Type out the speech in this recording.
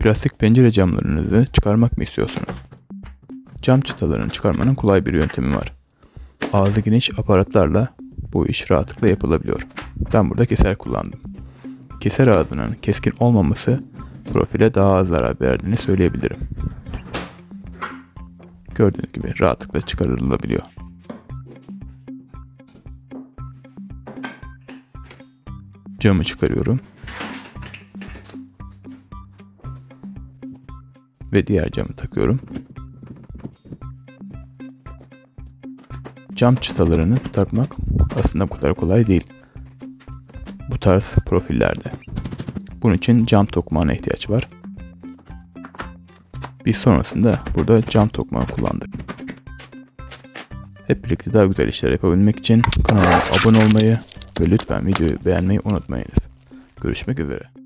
Plastik pencere camlarınızı çıkarmak mı istiyorsunuz? Cam çıtalarını çıkarmanın kolay bir yöntemi var. Ağzı geniş aparatlarla bu iş rahatlıkla yapılabiliyor. Ben burada keser kullandım. Keser ağzının keskin olmaması profile daha az zarar verdiğini söyleyebilirim. Gördüğünüz gibi rahatlıkla çıkarılabiliyor. Camı çıkarıyorum. Ve diğer camı takıyorum. Cam çıtalarını takmak aslında bu kadar kolay değil. Bu tarz profillerde. Bunun için cam tokmağına ihtiyaç var. Biz sonrasında burada cam tokmağı kullandık. Hep birlikte daha güzel işler yapabilmek için kanalıma abone olmayı ve lütfen videoyu beğenmeyi unutmayınız. Görüşmek üzere.